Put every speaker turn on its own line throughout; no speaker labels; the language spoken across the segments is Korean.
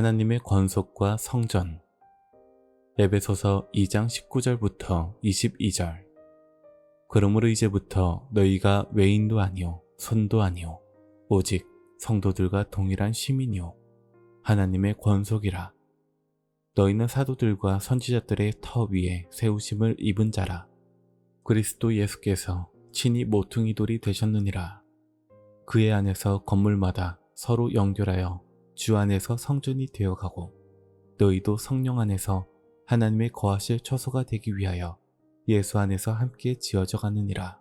하나님의 권속과 성전. 에베소서 2장 19절부터 22절. 그러므로 이제부터 너희가 외인도 아니요 손도 아니요 오직 성도들과 동일한 시민이요 하나님의 권속이라. 너희는 사도들과 선지자들의 터 위에 세우심을 입은 자라. 그리스도 예수께서 친히 모퉁이 돌이 되셨느니라. 그의 안에서 건물마다 서로 연결하여 주 안에서 성전이 되어가고 너희도 성령 안에서 하나님의 거하실 처소가 되기 위하여 예수 안에서 함께 지어져 가느니라.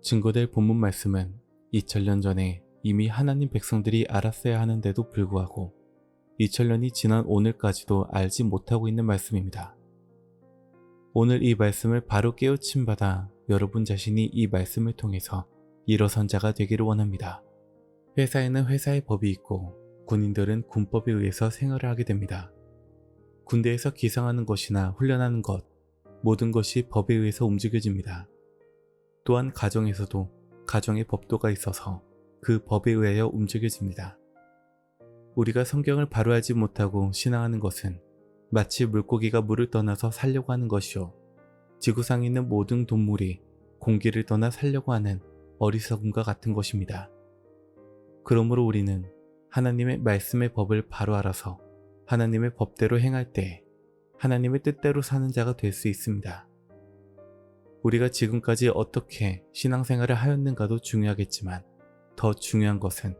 증거될 본문 말씀은 2000년 전에 이미 하나님 백성들이 알았어야 하는데도 불구하고 2000년이 지난 오늘까지도 알지 못하고 있는 말씀입니다. 오늘 이 말씀을 바로 깨우침 받아 여러분 자신이 이 말씀을 통해서 일어선 자가 되기를 원합니다. 회사에는 회사의 법이 있고 군인들은 군법에 의해서 생활을 하게 됩니다. 군대에서 기상하는 것이나 훈련하는 것, 모든 것이 법에 의해서 움직여집니다. 또한 가정에서도 가정의 법도가 있어서 그 법에 의하여 움직여집니다. 우리가 성경을 바로 알지 못하고 신앙하는 것은 마치 물고기가 물을 떠나서 살려고 하는 것이요. 지구상에 있는 모든 동물이 공기를 떠나 살려고 하는 어리석음과 같은 것입니다. 그러므로 우리는 하나님의 말씀의 법을 바로 알아서 하나님의 법대로 행할 때 하나님의 뜻대로 사는 자가 될 수 있습니다. 우리가 지금까지 어떻게 신앙생활을 하였는가도 중요하겠지만 더 중요한 것은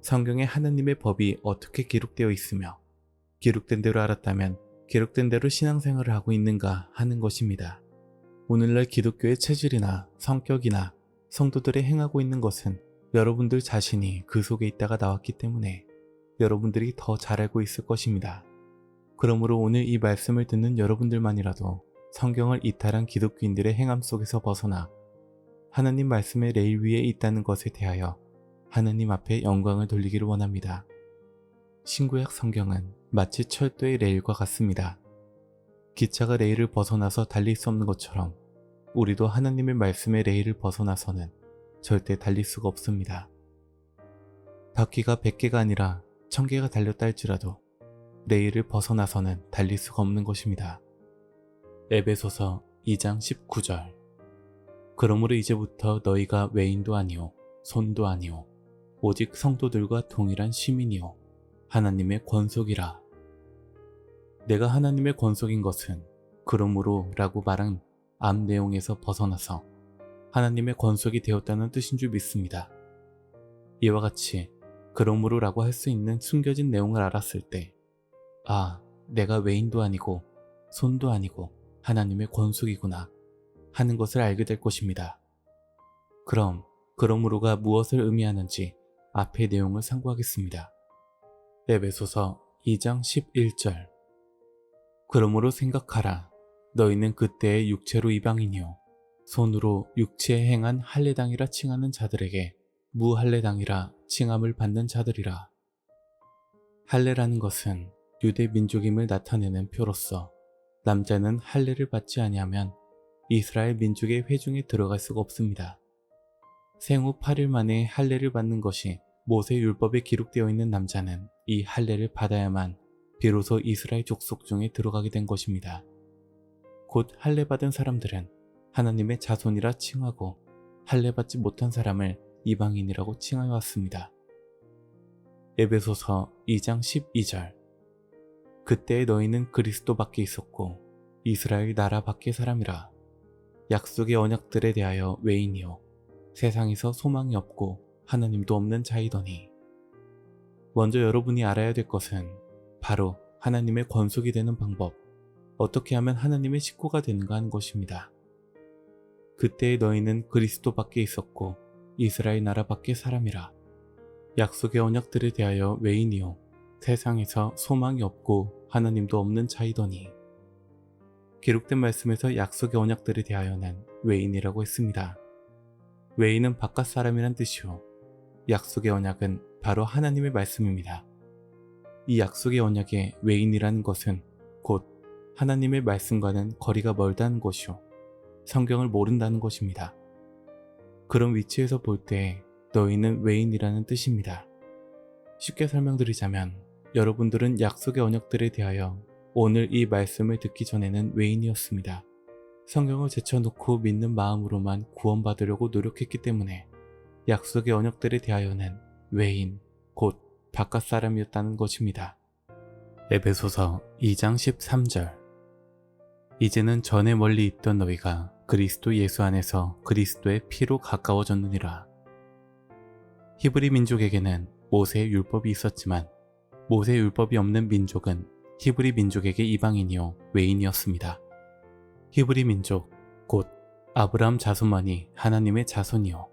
성경에 하나님의 법이 어떻게 기록되어 있으며 기록된 대로 알았다면 기록된 대로 신앙생활을 하고 있는가 하는 것입니다. 오늘날 기독교의 체질이나 성격이나 성도들이 행하고 있는 것은 여러분들 자신이 그 속에 있다가 나왔기 때문에 여러분들이 더 잘 알고 있을 것입니다. 그러므로 오늘 이 말씀을 듣는 여러분들만이라도 성경을 이탈한 기독교인들의 행함 속에서 벗어나 하나님 말씀의 레일 위에 있다는 것에 대하여 하나님 앞에 영광을 돌리기를 원합니다. 신구약 성경은 마치 철도의 레일과 같습니다. 기차가 레일을 벗어나서 달릴 수 없는 것처럼 우리도 하나님의 말씀의 레일을 벗어나서는 절대 달릴 수가 없습니다. 바퀴가 100개가 아니라 1000개가 달렸다 할지라도 레일을 벗어나서는 달릴 수가 없는 것입니다. 에베소서 2장 19절 그러므로 이제부터 너희가 외인도 아니요 손도 아니요 오직 성도들과 동일한 시민이요 하나님의 권속이라 내가 하나님의 권속인 것은 그러므로 라고 말한 앞 내용에서 벗어나서 하나님의 권속이 되었다는 뜻인 줄 믿습니다. 이와 같이 그러므로 라고 할 수 있는 숨겨진 내용을 알았을 때, 아, 내가 외인도 아니고 손도 아니고 하나님의 권속이구나 하는 것을 알게 될 것입니다. 그럼 그러므로가 무엇을 의미하는지 앞의 내용을 상고하겠습니다. 에베소서 2장 11절 그러므로 생각하라. 너희는 그때의 육체로 이방인이요. 손으로 육체에 행한 할례당이라 칭하는 자들에게 무할례당이라 칭함을 받는 자들이라. 할례라는 것은 유대 민족임을 나타내는 표로서 남자는 할례를 받지 아니하면 이스라엘 민족의 회중에 들어갈 수가 없습니다. 생후 8일 만에 할례를 받는 것이 모세 율법에 기록되어 있는 남자는 이 할례를 받아야만 비로소 이스라엘 족속 중에 들어가게 된 것입니다. 곧 할례 받은 사람들은 하나님의 자손이라 칭하고 할례 받지 못한 사람을 이방인이라고 칭하여 왔습니다. 에베소서 2장 12절. 그때 너희는 그리스도 밖에 있었고 이스라엘 나라 밖의 사람이라. 약속의 언약들에 대하여 외인이요. 세상에서 소망이 없고 하나님도 없는 자이더니. 먼저 여러분이 알아야 될 것은 바로 하나님의 권속이 되는 방법. 어떻게 하면 하나님의 식구가 되는가 하는 것입니다. 그때 너희는 그리스도 밖에 있었고 이스라엘 나라 밖의 사람이라 약속의 언약들에 대하여 외인이요 세상에서 소망이 없고 하나님도 없는 자이더니 기록된 말씀에서 약속의 언약들에 대하여는 외인이라고 했습니다. 외인은 바깥 사람이란 뜻이요 약속의 언약은 바로 하나님의 말씀입니다. 이 약속의 언약의 외인이라는 것은 곧 하나님의 말씀과는 거리가 멀다는 것이요 성경을 모른다는 것입니다. 그런 위치에서 볼 때 너희는 외인이라는 뜻입니다. 쉽게 설명드리자면 여러분들은 약속의 언약들에 대하여 오늘 이 말씀을 듣기 전에는 외인이었습니다. 성경을 제쳐놓고 믿는 마음으로만 구원받으려고 노력했기 때문에 약속의 언약들에 대하여는 외인, 곧 바깥 사람이었다는 것입니다. 에베소서 2장 13절 이제는 전에 멀리 있던 너희가 그리스도 예수 안에서 그리스도의 피로 가까워졌느니라. 히브리 민족에게는 모세의 율법이 있었지만 모세의 율법이 없는 민족은 히브리 민족에게 이방인이요 외인이었습니다. 히브리 민족 곧 아브라함 자손만이 하나님의 자손이요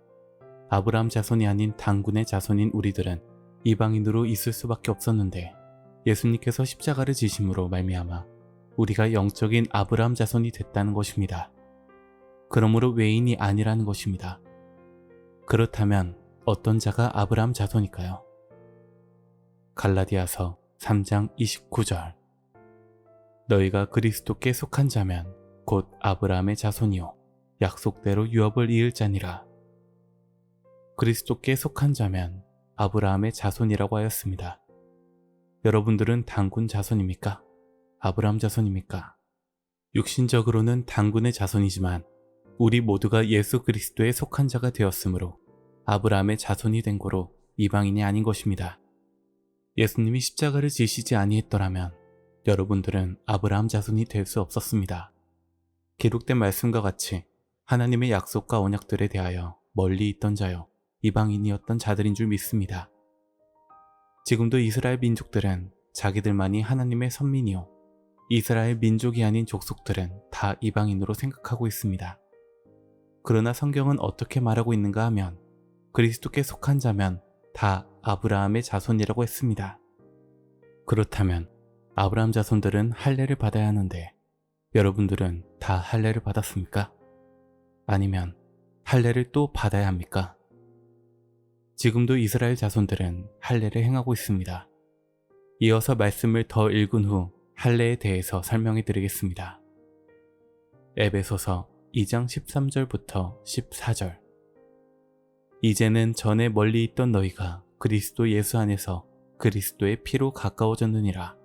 아브라함 자손이 아닌 당군의 자손인 우리들은 이방인으로 있을 수밖에 없었는데 예수님께서 십자가를 지심으로 말미암아 우리가 영적인 아브라함 자손이 됐다는 것입니다. 그러므로 외인이 아니라는 것입니다. 그렇다면 어떤 자가 아브라함 자손일까요? 갈라디아서 3장 29절 너희가 그리스도께 속한 자면 곧 아브라함의 자손이요 약속대로 유업을 이을 자니라. 그리스도께 속한 자면 아브라함의 자손이라고 하였습니다. 여러분들은 당군 자손입니까? 아브라함 자손입니까? 육신적으로는 당군의 자손이지만 우리 모두가 예수 그리스도에 속한 자가 되었으므로 아브라함의 자손이 된 거로 이방인이 아닌 것입니다. 예수님이 십자가를 지시지 아니했더라면 여러분들은 아브라함 자손이 될 수 없었습니다. 기록된 말씀과 같이 하나님의 약속과 언약들에 대하여 멀리 있던 자요 이방인이었던 자들인 줄 믿습니다. 지금도 이스라엘 민족들은 자기들만이 하나님의 선민이요 이스라엘 민족이 아닌 족속들은 다 이방인으로 생각하고 있습니다. 그러나 성경은 어떻게 말하고 있는가 하면 그리스도께 속한 자면 다 아브라함의 자손이라고 했습니다. 그렇다면 아브라함 자손들은 할례를 받아야 하는데 여러분들은 다 할례를 받았습니까? 아니면 할례를 또 받아야 합니까? 지금도 이스라엘 자손들은 할례를 행하고 있습니다. 이어서 말씀을 더 읽은 후 할례에 대해서 설명해 드리겠습니다. 에베소서 2장 13절부터 14절 이제는 전에 멀리 있던 너희가 그리스도 예수 안에서 그리스도의 피로 가까워졌느니라.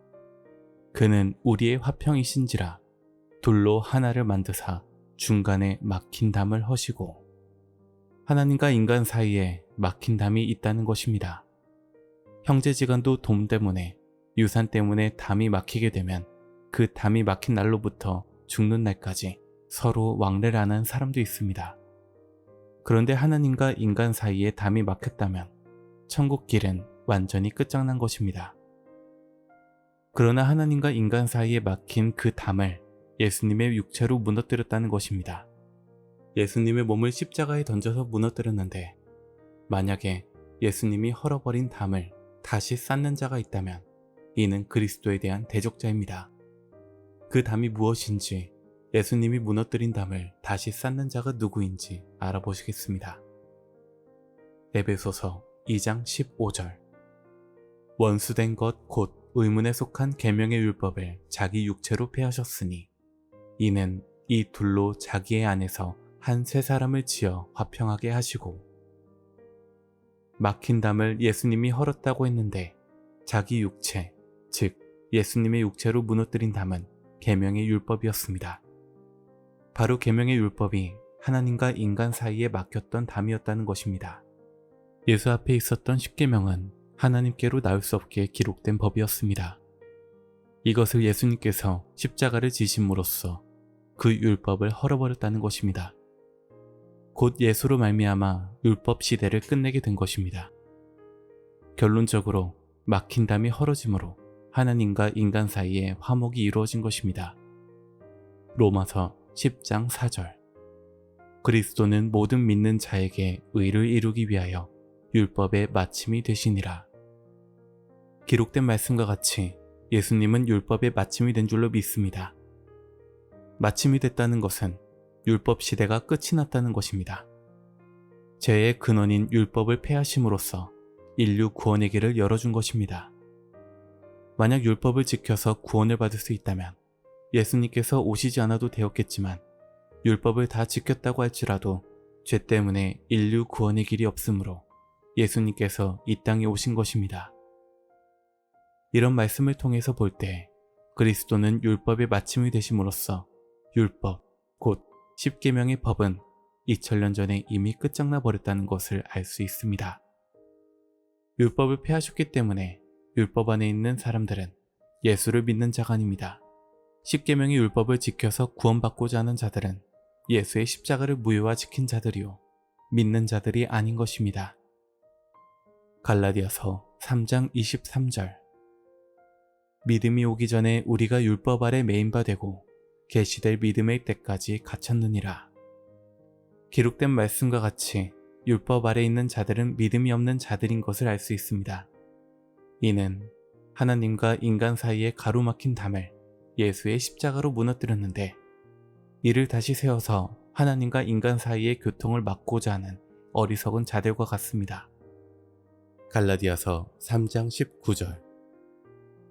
그는 우리의 화평이신지라 둘로 하나를 만드사 중간에 막힌 담을 허시고 하나님과 인간 사이에 막힌 담이 있다는 것입니다. 형제지간도 돈 때문에 유산 때문에 담이 막히게 되면 그 담이 막힌 날로부터 죽는 날까지 서로 왕래를 하는 사람도 있습니다. 그런데 하나님과 인간 사이에 담이 막혔다면 천국 길은 완전히 끝장난 것입니다. 그러나 하나님과 인간 사이에 막힌 그 담을 예수님의 육체로 무너뜨렸다는 것입니다. 예수님의 몸을 십자가에 던져서 무너뜨렸는데 만약에 예수님이 헐어버린 담을 다시 쌓는 자가 있다면 이는 그리스도에 대한 대적자입니다. 그 담이 무엇인지 예수님이 무너뜨린 담을 다시 쌓는 자가 누구인지 알아보시겠습니다. 에베소서 2장 15절 원수된 것 곧 의문에 속한 계명의 율법을 자기 육체로 폐하셨으니 이는 이 둘로 자기의 안에서 한 세 사람을 지어 화평하게 하시고 막힌 담을 예수님이 헐었다고 했는데 자기 육체, 즉 예수님의 육체로 무너뜨린 담은 계명의 율법이었습니다. 바로 계명의 율법이 하나님과 인간 사이에 막혔던 담이었다는 것입니다. 예수 앞에 있었던 십계명은 하나님께로 나올 수 없게 기록된 법이었습니다. 이것을 예수님께서 십자가를 지심으로써 그 율법을 헐어버렸다는 것입니다. 곧 예수로 말미암아 율법 시대를 끝내게 된 것입니다. 결론적으로 막힌 담이 헐어짐으로 하나님과 인간 사이에 화목이 이루어진 것입니다. 로마서 10장 4절 그리스도는 모든 믿는 자에게 의를 이루기 위하여 율법의 마침이 되시니라. 기록된 말씀과 같이 예수님은 율법의 마침이 된 줄로 믿습니다. 마침이 됐다는 것은 율법 시대가 끝이 났다는 것입니다. 죄의 근원인 율법을 폐하심으로써 인류 구원의 길을 열어준 것입니다. 만약 율법을 지켜서 구원을 받을 수 있다면 예수님께서 오시지 않아도 되었겠지만 율법을 다 지켰다고 할지라도 죄 때문에 인류 구원의 길이 없으므로 예수님께서 이 땅에 오신 것입니다. 이런 말씀을 통해서 볼 때 그리스도는 율법의 마침이 되심으로써 율법, 곧 십계명의 법은 2000년 전에 이미 끝장나 버렸다는 것을 알 수 있습니다. 율법을 폐하셨기 때문에 율법 안에 있는 사람들은 예수를 믿는 자가 아닙니다. 십계명의 율법을 지켜서 구원받고자 하는 자들은 예수의 십자가를 무효화시킨 자들이요 믿는 자들이 아닌 것입니다. 갈라디아서 3장 23절 믿음이 오기 전에 우리가 율법 아래 메인바 되고 계시될 믿음의 때까지 갇혔느니라. 기록된 말씀과 같이 율법 아래 있는 자들은 믿음이 없는 자들인 것을 알 수 있습니다. 이는 하나님과 인간 사이에 가로막힌 담을 예수의 십자가로 무너뜨렸는데 이를 다시 세워서 하나님과 인간 사이의 교통을 막고자 하는 어리석은 자들과 같습니다. 갈라디아서 3장 19절.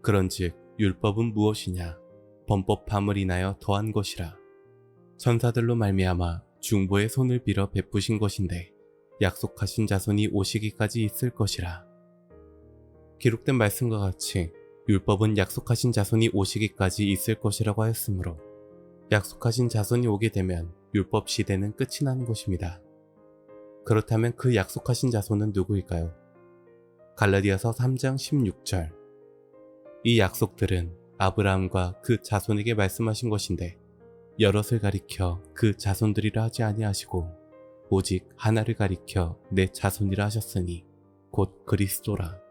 그런즉 율법은 무엇이냐? 범법함을 인하여 더한 것이라. 천사들로 말미암아 중보의 손을 빌어 베푸신 것인데 약속하신 자손이 오시기까지 있을 것이라. 기록된 말씀과 같이 율법은 약속하신 자손이 오시기까지 있을 것이라고 하였으므로 약속하신 자손이 오게 되면 율법 시대는 끝이 나는 것입니다. 그렇다면 그 약속하신 자손은 누구일까요? 갈라디아서 3장 16절 이 약속들은 아브라함과 그 자손에게 말씀하신 것인데 여럿을 가리켜 그 자손들이라 하지 아니하시고 오직 하나를 가리켜 내 자손이라 하셨으니 곧 그리스도라.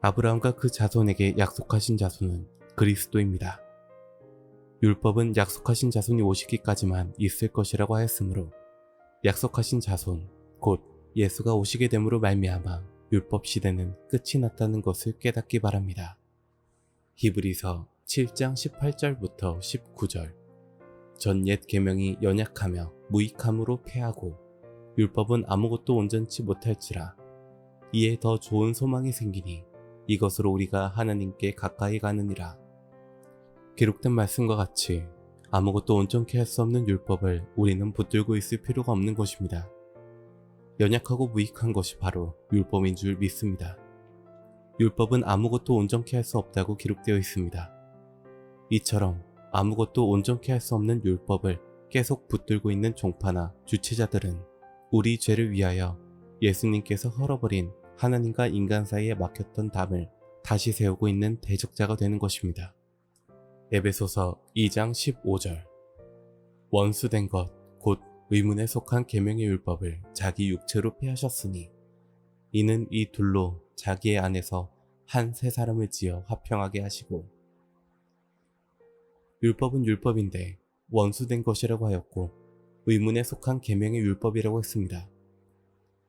아브라함과 그 자손에게 약속하신 자손은 그리스도입니다. 율법은 약속하신 자손이 오시기까지만 있을 것이라고 하였으므로 약속하신 자손 곧 예수가 오시게 됨으로 말미암아 율법 시대는 끝이 났다는 것을 깨닫기 바랍니다. 히브리서 7장 18절부터 19절 전 옛 계명이 연약하며 무익함으로 패하고 율법은 아무것도 온전치 못할지라 이에 더 좋은 소망이 생기니 이것으로 우리가 하나님께 가까이 가느니라. 기록된 말씀과 같이 아무것도 온전케 할 수 없는 율법을 우리는 붙들고 있을 필요가 없는 것입니다. 연약하고 무익한 것이 바로 율법인 줄 믿습니다. 율법은 아무것도 온전케 할 수 없다고 기록되어 있습니다. 이처럼 아무것도 온전케 할 수 없는 율법을 계속 붙들고 있는 종파나 주체자들은 우리 죄를 위하여 예수님께서 헐어버린 하나님과 인간 사이에 막혔던 담을 다시 세우고 있는 대적자가 되는 것입니다. 에베소서 2장 15절 원수된 것, 곧 의문에 속한 계명의 율법을 자기 육체로 폐하셨으니 이는 이 둘로 자기의 안에서 한 세 사람을 지어 화평하게 하시고 율법은 율법인데 원수된 것이라고 하였고 의문에 속한 계명의 율법이라고 했습니다.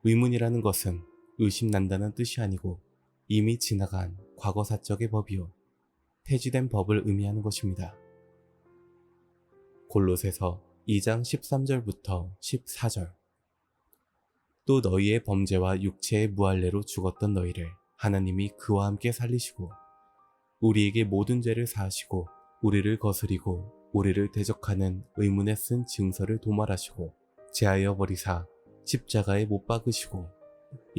의문이라는 것은 의심난다는 뜻이 아니고 이미 지나간 과거 사적의 법이요 폐지된 법을 의미하는 것입니다. 골로새서 2장 13절부터 14절 또 너희의 범죄와 육체의 무할례로 죽었던 너희를 하나님이 그와 함께 살리시고 우리에게 모든 죄를 사하시고 우리를 거스리고 우리를 대적하는 의문에 쓴 증서를 도말하시고 제하여 버리사 십자가에 못 박으시고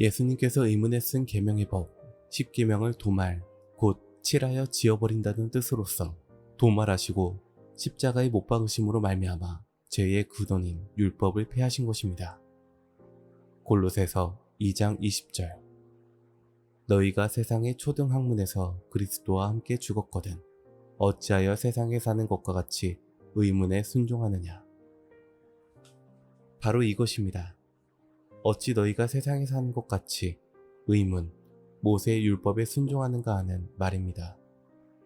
예수님께서 의문에 쓴 계명의 법 십계명을 도말 곧 칠하여 지어버린다는 뜻으로서 도말하시고 십자가에 못 박으심으로 말미암아 죄의 근원인 율법을 폐하신 것입니다. 골로새서 2장 20절 너희가 세상의 초등 학문에서 그리스도와 함께 죽었거든 어찌하여 세상에 사는 것과 같이 의문에 순종하느냐 바로 이것입니다. 어찌 너희가 세상에 사는 것 같이 의문, 모세의 율법에 순종하는가 하는 말입니다.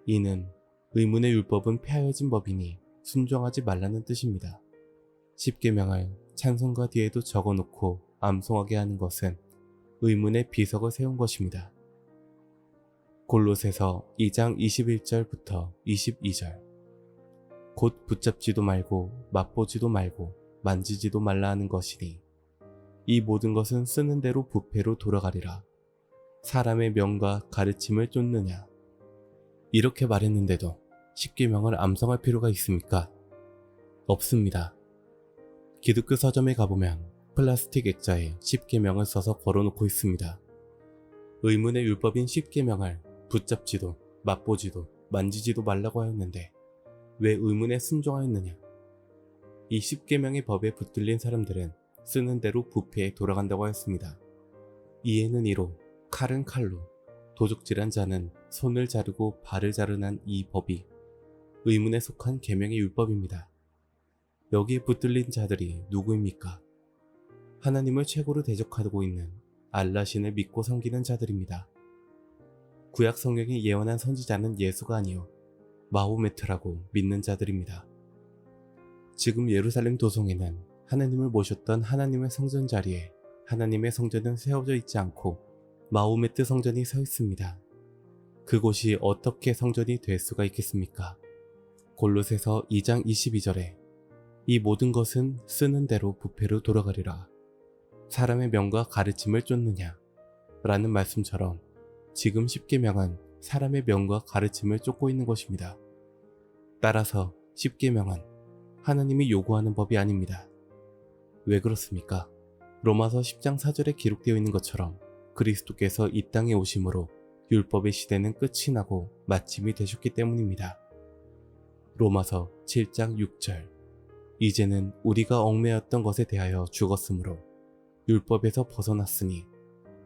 이는 의문의 율법은 폐하여진 법이니 순종하지 말라는 뜻입니다. 십계명을 찬송가 뒤에도 적어놓고 암송하게 하는 것은 의문의 비석을 세운 것입니다. 골로새서 2장 21절부터 22절 곧 붙잡지도 말고 맛보지도 말고 만지지도 말라 하는 것이니 이 모든 것은 쓰는 대로 부패로 돌아가리라. 사람의 명과 가르침을 쫓느냐. 이렇게 말했는데도 십계명을 암송할 필요가 있습니까? 없습니다. 기독교 서점에 가보면 플라스틱 액자에 십계명을 써서 걸어놓고 있습니다. 의문의 율법인 십계명을 붙잡지도 맛보지도 만지지도 말라고 하였는데 왜 의문에 순종하였느냐? 이 십계명의 법에 붙들린 사람들은 쓰는 대로 부패에 돌아간다고 하였습니다. 이에는 이로 칼은 칼로 도둑질한 자는 손을 자르고 발을 자르는 이 법이 의문에 속한 계명의 율법입니다. 여기에 붙들린 자들이 누구입니까? 하나님을 최고로 대적하고 있는 알라신을 믿고 섬기는 자들입니다. 구약 성경이 예언한 선지자는 예수가 아니요 마호메트라고 믿는 자들입니다. 지금 예루살렘 도성에는 하나님을 모셨던 하나님의 성전 자리에 하나님의 성전은 세워져 있지 않고 마호메트 성전이 서 있습니다. 그곳이 어떻게 성전이 될 수가 있겠습니까? 골로새서 2장 22절에 이 모든 것은 쓰는 대로 부패로 돌아가리라. 사람의 명과 가르침을 쫓느냐? 라는 말씀처럼 지금 십계명은 사람의 명과 가르침을 쫓고 있는 것입니다. 따라서 십계명은 하나님이 요구하는 법이 아닙니다. 왜 그렇습니까? 로마서 10장 4절에 기록되어 있는 것처럼 그리스도께서 이 땅에 오심으로 율법의 시대는 끝이 나고 마침이 되셨기 때문입니다. 로마서 7장 6절 이제는 우리가 얽매였던 것에 대하여 죽었으므로 율법에서 벗어났으니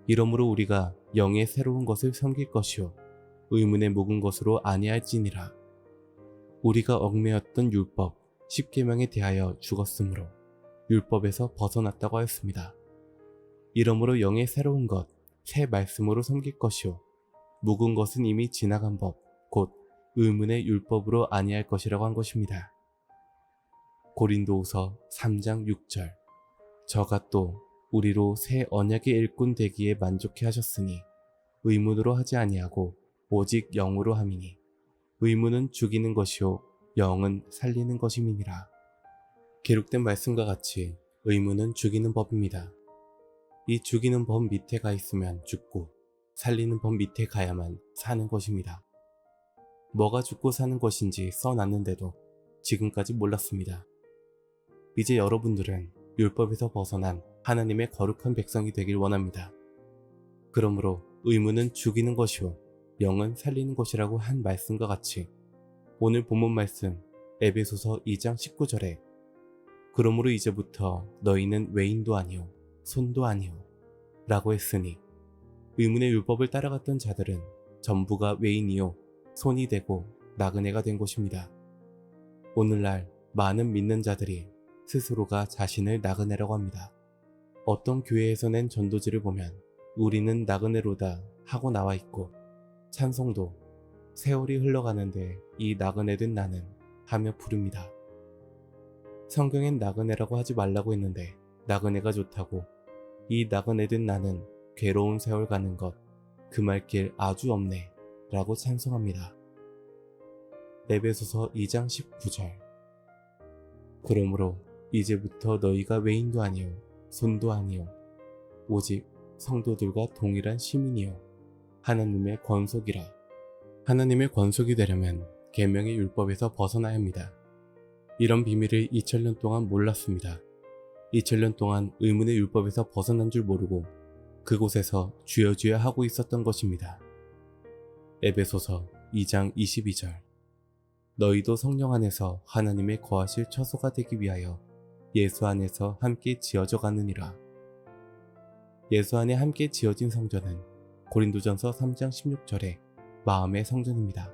이러므로 우리가 영의 새로운 것을 섬길 것이요 의문에 묵은 것으로 아니할지니라 우리가 얽매였던 율법 10계명에 대하여 죽었으므로 율법에서 벗어났다고 하였습니다. 이러므로 영의 새로운 것, 새 말씀으로 섬길 것이요 묵은 것은 이미 지나간 법, 곧 의문의 율법으로 아니할 것이라고 한 것입니다. 고린도후서 3장 6절 저가 또 우리로 새 언약의 일꾼 되기에 만족해 하셨으니 의문으로 하지 아니하고 오직 영으로 함이니 의문은 죽이는 것이요 영은 살리는 것임이니라. 기록된 말씀과 같이 의문은 죽이는 법입니다. 이 죽이는 법 밑에 가 있으면 죽고 살리는 법 밑에 가야만 사는 것입니다. 뭐가 죽고 사는 것인지 써놨는데도 지금까지 몰랐습니다. 이제 여러분들은 율법에서 벗어난 하나님의 거룩한 백성이 되길 원합니다. 그러므로 의문은 죽이는 것이요 영은 살리는 것이라고 한 말씀과 같이 오늘 본문 말씀 에베소서 2장 19절에 그러므로 이제부터 너희는 외인도 아니요 손도 아니요 라고 했으니 의문의 율법을 따라갔던 자들은 전부가 외인이요 손이 되고 나그네가 된 것입니다. 오늘날 많은 믿는 자들이 스스로가 자신을 나그네라고 합니다. 어떤 교회에서 낸 전도지를 보면 우리는 나그네로다 하고 나와 있고 찬송도 세월이 흘러가는데 이 나그네 된 나는 하며 부릅니다. 성경엔 나그네라고 하지 말라고 했는데 나그네가 좋다고. 이 나그네 된 나는 괴로운 세월 가는 것 그 말길 아주 없네 라고 찬송합니다. 에베소서 2장 19절. 그러므로 이제부터 너희가 외인도 아니요 손도 아니요 오직 성도들과 동일한 시민이요 하나님의 권속이라. 하나님의 권속이 되려면 계명의 율법에서 벗어나야 합니다. 이런 비밀을 2000년 동안 몰랐습니다. 2000년 동안 의문의 율법에서 벗어난 줄 모르고 그곳에서 쥐어쥐어 하고 있었던 것입니다. 에베소서 2장 22절 너희도 성령 안에서 하나님의 거하실 처소가 되기 위하여 예수 안에서 함께 지어져 가느니라. 예수 안에 함께 지어진 성전은 고린도전서 3장 16절에 마음의 성전입니다.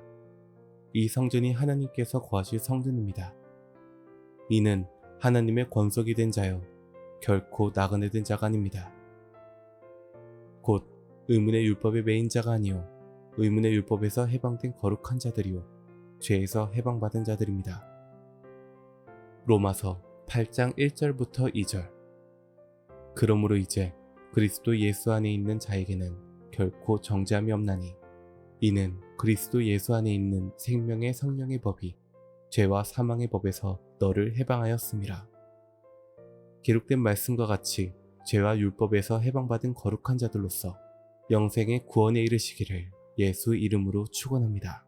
이 성전이 하나님께서 거하실 성전입니다. 이는 하나님의 권속이 된 자요 결코 나그네 된 자가 아닙니다. 곧 의문의 율법의 메인 자가 아니요 의문의 율법에서 해방된 거룩한 자들이요 죄에서 해방받은 자들입니다. 로마서 8장 1절부터 2절 그러므로 이제 그리스도 예수 안에 있는 자에게는 결코 정죄함이 없나니 이는 그리스도 예수 안에 있는 생명의 성령의 법이 죄와 사망의 법에서 너를 해방하였음이라. 기록된 말씀과 같이 죄와 율법에서 해방받은 거룩한 자들로서 영생의 구원에 이르시기를 예수 이름으로 축원합니다.